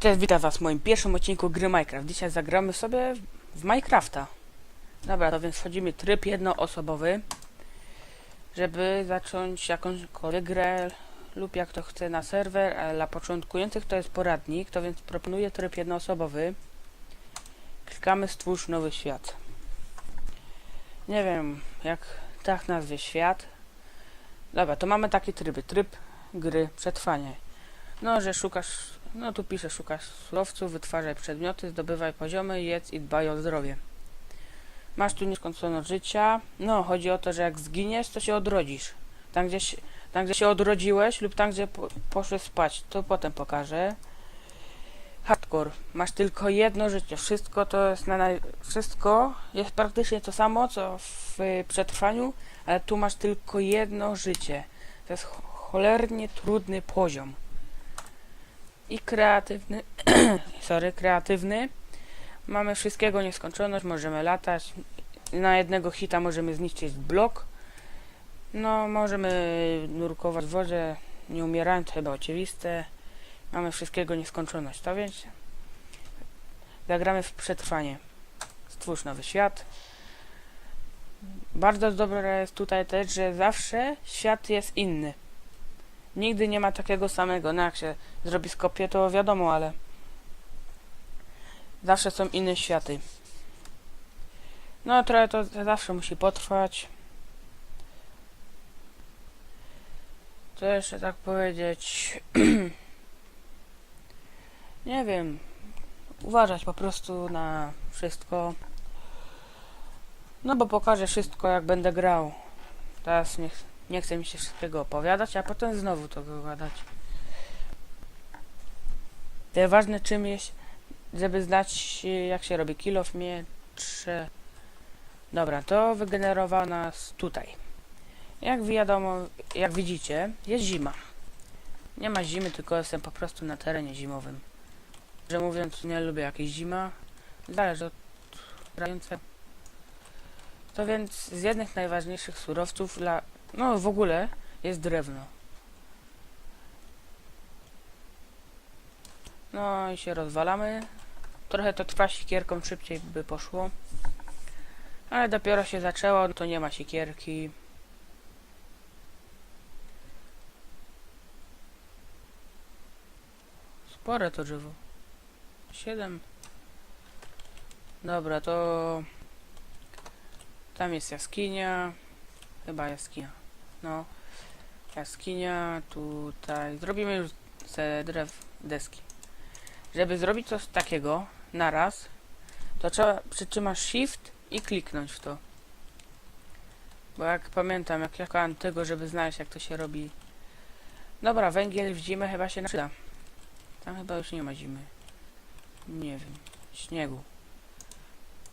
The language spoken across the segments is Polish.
Cześć, witam was w moim pierwszym odcinku gry Minecraft. Dzisiaj zagramy sobie w Minecrafta. Dobra, to więc wchodzimy tryb jednoosobowy, żeby zacząć jakąśkolwiek grę lub jak to chce na serwer, ale dla początkujących to jest poradnik, to więc proponuję tryb jednoosobowy. Klikamy stwórz nowy świat. Nie wiem, jak tak nazwie świat. Dobra, to mamy takie tryby. Tryb gry przetrwanie. No, że szukasz no tu pisze, szukasz surowców, wytwarzaj przedmioty, zdobywaj poziomy, jedz i dbaj o zdrowie. Masz tu nieskończoność życia. No, chodzi o to, że jak zginiesz, to się odrodzisz. Tam, gdzie się, tam, gdzie się odrodziłeś lub tam, gdzie po, poszłeś spać, to potem pokażę. Hardcore. Masz tylko jedno życie. Wszystko to jest na naj... Wszystko jest praktycznie to samo, co w y, przetrwaniu, ale tu masz tylko jedno życie. To jest cho- cholernie trudny poziom i kreatywny, sorry, kreatywny. Mamy wszystkiego nieskończoność, możemy latać. Na jednego hita możemy zniszczyć blok. No, możemy nurkować w wodzie, nie umierając, to chyba oczywiste. Mamy wszystkiego nieskończoność, to więc zagramy w przetrwanie. Stwórz nowy świat. Bardzo dobre jest tutaj też, że zawsze świat jest inny. Nigdy nie ma takiego samego. No jak się zrobi skopię, to wiadomo, ale zawsze są inne światy. No trochę to zawsze musi potrwać. Co jeszcze tak powiedzieć? nie wiem. Uważać po prostu na wszystko. No bo pokażę wszystko jak będę grał. Teraz nie, ch- nie chcę mi się wszystkiego opowiadać, a potem znowu to gadać. To ważne czym jest, żeby znać jak się robi kill of miecze. Dobra, to wygenerowało nas tutaj. Jak wiadomo, jak widzicie, jest zima. Nie ma zimy, tylko jestem po prostu na terenie zimowym. Że mówiąc, nie lubię jakiejś zima. Zależy od grającego. To więc z jednych najważniejszych surowców dla... No w ogóle jest drewno. No i się rozwalamy. Trochę to trwa siekierką, szybciej by poszło. Ale dopiero się zaczęło, to nie ma siekierki. Spore to drzewo. Siedem. Dobra, to... Tam jest jaskinia. Chyba jaskinia. No. Jaskinia, tutaj. Zrobimy już te drew, deski. Żeby zrobić coś takiego na raz, to trzeba przytrzymasz shift i kliknąć w to. Bo jak pamiętam, jak jechałem tego, żeby znaleźć jak to się robi. Dobra, węgiel w zimę chyba się przyda. Tam chyba już nie ma zimy. Nie wiem. Śniegu.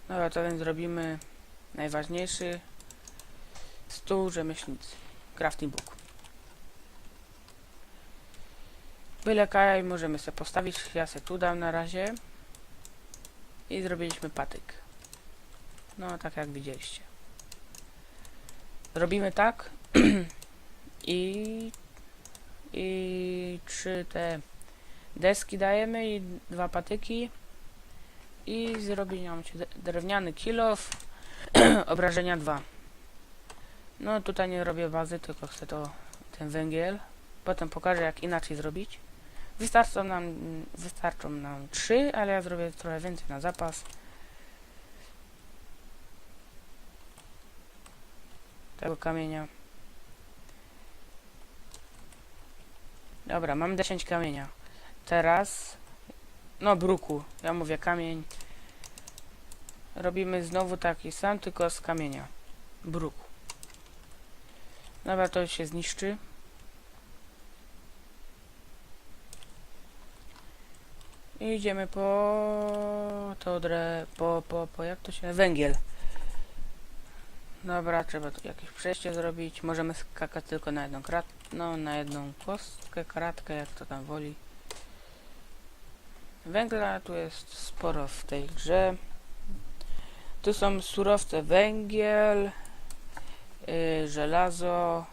Dobra, to więc zrobimy najważniejszy stół rzemieślnicy. Crafting book. Byle kaj możemy sobie postawić. Ja se tu dam na razie. I zrobiliśmy patyk. No, tak jak widzieliście. Robimy tak. I... I trzy te deski dajemy i dwa patyki. I zrobimy nam drewniany kilof. obrażenia 2. No tutaj nie robię bazy, tylko chcę to ten węgiel. Potem pokażę jak inaczej zrobić. Wystarczą nam, wystarczą nam 3, ale ja zrobię trochę więcej na zapas. Tego kamienia. Dobra, mam 10 kamienia. Teraz, no bruku, ja mówię kamień. Robimy znowu taki sam, tylko z kamienia. Bruku. Dobra, to się zniszczy. I idziemy po to dre, po, po, po jak to się, węgiel. Dobra, trzeba tu jakieś przejście zrobić. Możemy skakać tylko na jedną krat, no na jedną kostkę, kratkę, jak to tam woli. Węgla tu jest sporo w tej grze. Tu są surowce węgiel, y, żelazo,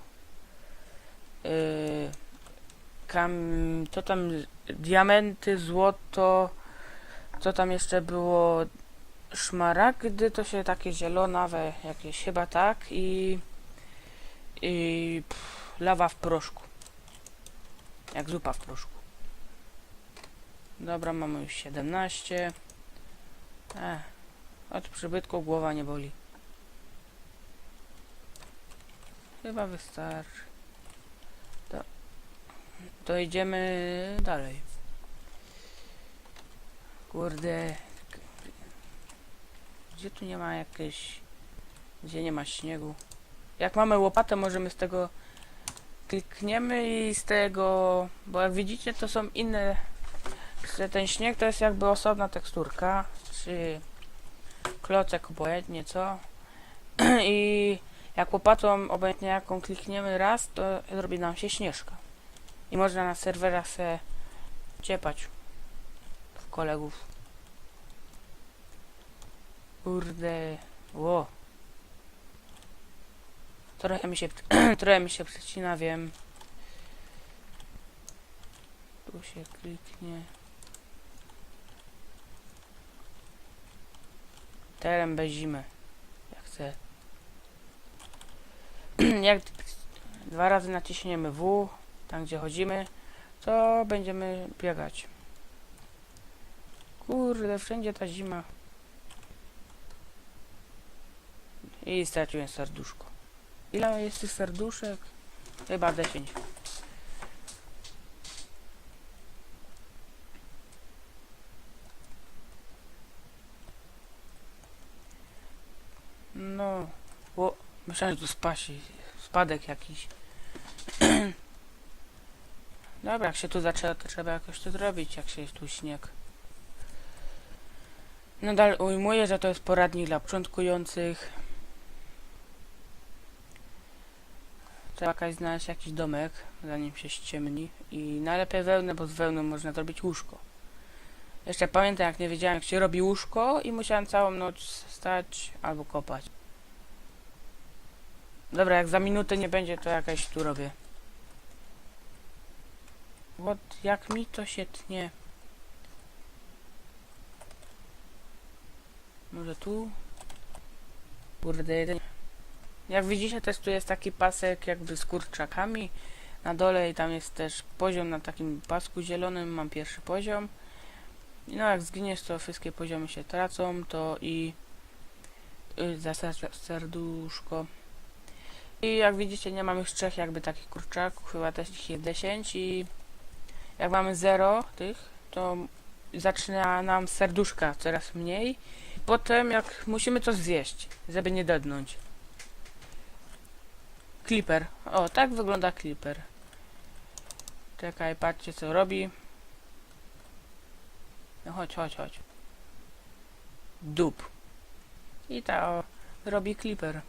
y, kam, to tam diamenty, złoto, co tam jeszcze było? Szmaragdy to się takie zielonawe jakieś chyba tak i i pff, lawa w proszku. Jak zupa w proszku. Dobra, mamy już 17. Ech, od przybytku głowa nie boli. Chyba wystarczy. To, to idziemy dalej. Kurde. Gdzie tu nie ma jakieś... Gdzie nie ma śniegu? Jak mamy łopatę, możemy z tego... Klikniemy i z tego... Bo jak widzicie, to są inne... Ten śnieg to jest jakby osobna teksturka. Czy... Klocek obojętnie, co? I... Jak łopatą obojętnie jaką klikniemy raz, to zrobi nam się śnieżka. I można na serwerach se ciepać w kolegów. Kurde. Ło. Trochę mi się, trochę mi się przecina, wiem. Tu się kliknie. Teren bez zimy. Jak chcę. Jak dwa razy naciśniemy W, tam gdzie chodzimy, to będziemy biegać. Kurde, wszędzie ta zima. I straciłem serduszko. Ile jest tych serduszek? Chyba 10. No, bo myślałem, że tu spasi, spadek jakiś. Dobra, jak się tu zaczęło, to trzeba jakoś to zrobić, jak się jest tu śnieg. Nadal ujmuję, że to jest poradnik dla początkujących. Trzeba jakaś znaleźć jakiś domek, zanim się ściemni. I najlepiej wełnę, bo z wełną można zrobić łóżko. Jeszcze pamiętam, jak nie wiedziałem, jak się robi łóżko i musiałem całą noc stać albo kopać. Dobra, jak za minutę nie będzie, to jakaś tu robię. What? Jak mi to się tnie? Może tu? Kurde, jeden. Jak widzicie, też tu jest taki pasek jakby z kurczakami na dole i tam jest też poziom na takim pasku zielonym. Mam pierwszy poziom. I no, jak zginiesz, to wszystkie poziomy się tracą, to i y, za ser- serduszko. I jak widzicie, nie mam już trzech jakby takich kurczaków, chyba też ich jest 10 i jak mamy 0 tych, to zaczyna nam serduszka coraz mniej. Potem jak musimy coś zjeść, żeby nie dednąć. Clipper. O, tak wygląda Clipper. Czekaj, patrzcie co robi. No chodź, chodź, chodź. Dup. I ta o, robi Clipper.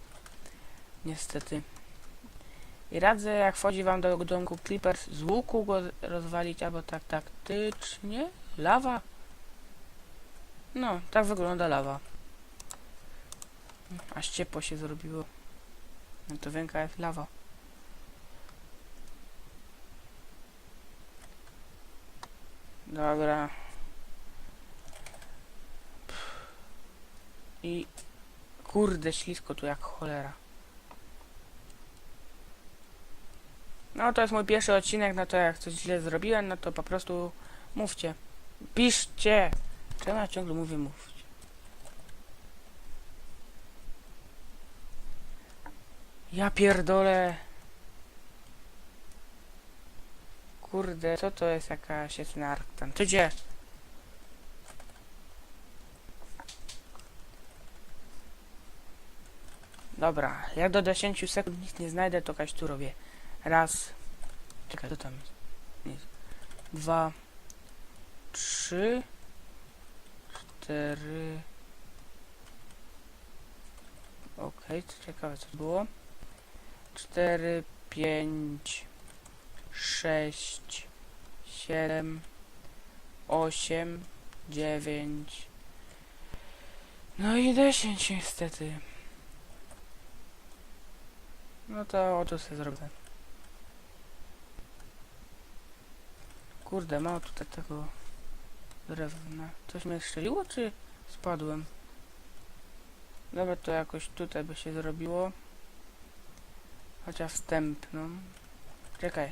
Niestety. I radzę, jak wchodzi wam do domku Clipper, z łuku go rozwalić, albo tak taktycznie. Lawa? No, tak wygląda lawa. Aż ciepło się zrobiło. No to wielka jest lawa. Dobra. I kurde ślisko tu jak cholera. No to jest mój pierwszy odcinek, no to jak coś źle zrobiłem, no to po prostu mówcie. Piszcie! Czemu ja ciągle mówię mówcie? Ja pierdolę. Kurde, co to jest jakaś jest na Arktan? Ty gdzie? Dobra, jak do 10 sekund nic nie znajdę, to kaś tu robię. Raz. Czekaj, co tam jest? Dwa. Trzy. Cztery. Okej, co ciekawe co to było. Cztery, pięć, sześć, siedem, osiem, dziewięć. No i dziesięć niestety. No to oto sobie zrobię. Kurde, mało tutaj tego drewna. Coś mnie strzeliło, czy spadłem? Dobra, to jakoś tutaj by się zrobiło. Chociaż wstępną. Czekaj.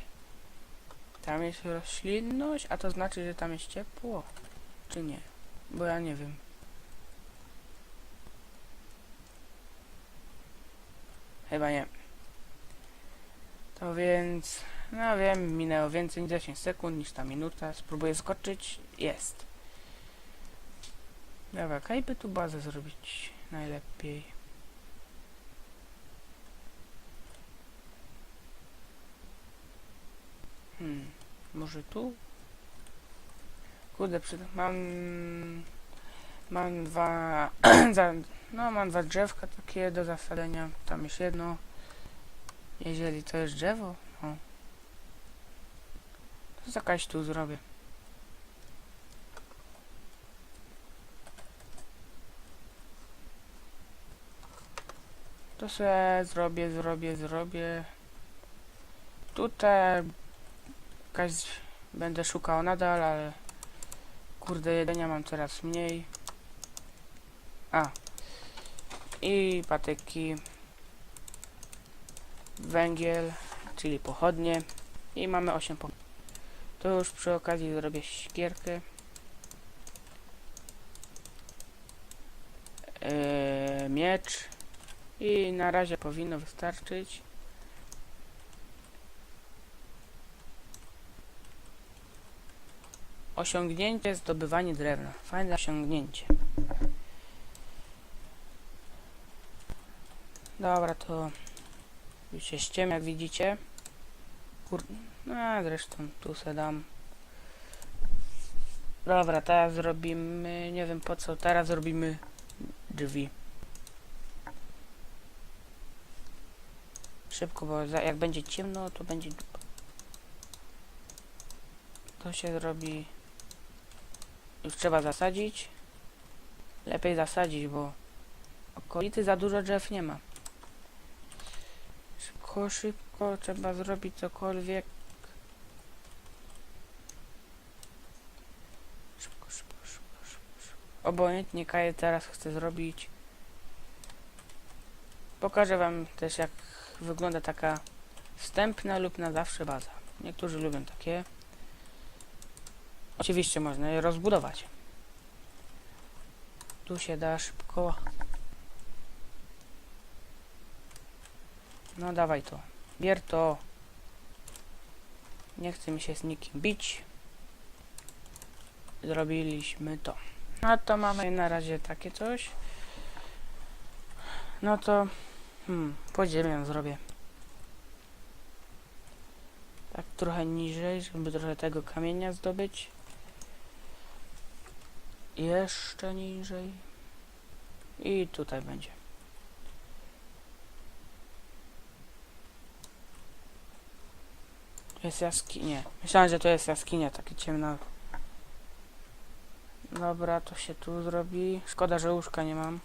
Tam jest roślinność, a to znaczy, że tam jest ciepło? Czy nie? Bo ja nie wiem. Chyba nie. To więc... No wiem, minęło więcej niż 10 sekund niż ta minuta. Spróbuję skoczyć. Jest. Dobra, jak by tu bazę zrobić najlepiej? Hmm, może tu? Kurde, przy, mam... Mam dwa... no, mam dwa drzewka takie do zasadenia. Tam jest jedno. Jeżeli to jest drzewo, o. Jakaś tu zrobię. To sobie zrobię, zrobię, zrobię. Tutaj jakaś będę szukał nadal, ale kurde jedzenia mam coraz mniej. A. I patyki. Węgiel, czyli pochodnie. I mamy 8 po. To już przy okazji zrobię ścierkę. Eee, miecz. I na razie powinno wystarczyć. Osiągnięcie zdobywanie drewna. Fajne osiągnięcie. Dobra, to już się ściem, jak widzicie. Kur... No, zresztą tu se dam. Dobra, teraz zrobimy, nie wiem po co, teraz zrobimy drzwi. Szybko, bo jak będzie ciemno, to będzie. To się zrobi... Już trzeba zasadzić. Lepiej zasadzić, bo okolicy za dużo drzew nie ma. Szybko, szybko trzeba zrobić cokolwiek. Szybko, szybko, szybko, szybko. szybko. Obojętnie Kaję teraz chcę zrobić. Pokażę wam też jak wygląda taka wstępna lub na zawsze baza. Niektórzy lubią takie. Oczywiście można je rozbudować. Tu się da szybko. No dawaj to. Bier to. Nie chcę mi się z nikim bić. Zrobiliśmy to. No to mamy na razie takie coś. No to Hmm, podziemię zrobię. Tak trochę niżej, żeby trochę tego kamienia zdobyć. Jeszcze niżej. I tutaj będzie. Jest jaskinia. Nie, myślałem, że to jest jaskinia, takie ciemna. Dobra, to się tu zrobi. Szkoda, że łóżka nie mam.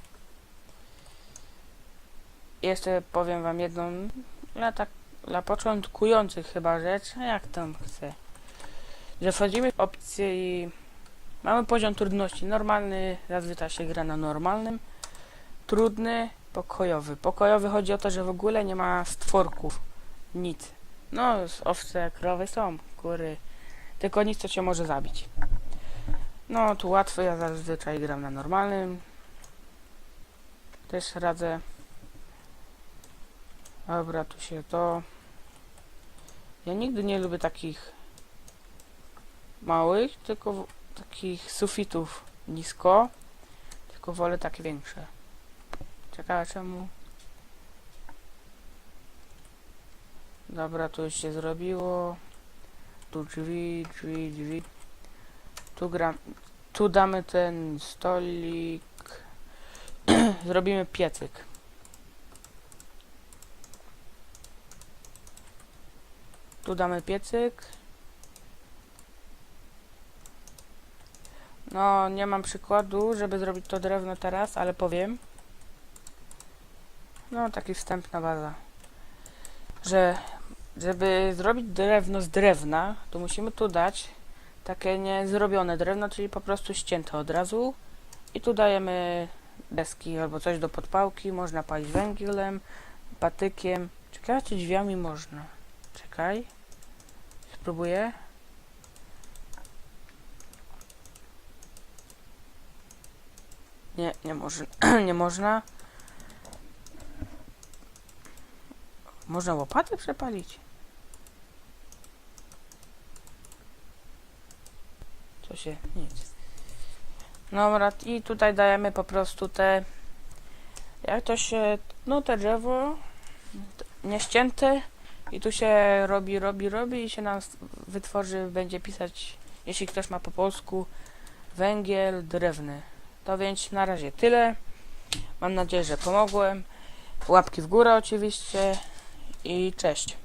Jeszcze powiem wam jedną dla, tak, dla początkujących chyba rzecz, jak tam chcę. Że wchodzimy w opcję i mamy poziom trudności normalny, zazwyczaj się gra na normalnym, trudny, pokojowy. Pokojowy chodzi o to, że w ogóle nie ma stworków, nic. No, owce, krowy są, kury, tylko nic, co cię może zabić. No, tu łatwo, ja zazwyczaj gram na normalnym. Też radzę Dobra, tu się to... Ja nigdy nie lubię takich małych, tylko takich sufitów nisko, tylko wolę takie większe. Ciekawe czemu. Dobra, tu już się zrobiło. Tu drzwi, drzwi, drzwi. Tu gram, tu damy ten stolik. Zrobimy piecyk. Tu damy piecyk. No, nie mam przykładu, żeby zrobić to drewno teraz, ale powiem. No, taki wstępna baza. Że, żeby zrobić drewno z drewna, to musimy tu dać takie niezrobione drewno, czyli po prostu ścięte od razu. I tu dajemy deski albo coś do podpałki, można palić węglem, patykiem. Czekaj, czy drzwiami można? Czekaj. Spróbuję. Nie, nie można. nie można. Można łopatę przepalić? Co się... nic. Dobra, i tutaj dajemy po prostu te... Jak to się... No te drzewo... Nieścięte. I tu się robi, robi, robi i się nam wytworzy, będzie pisać, jeśli ktoś ma po polsku, węgiel drewny. To więc na razie tyle. Mam nadzieję, że pomogłem. Łapki w górę oczywiście i cześć.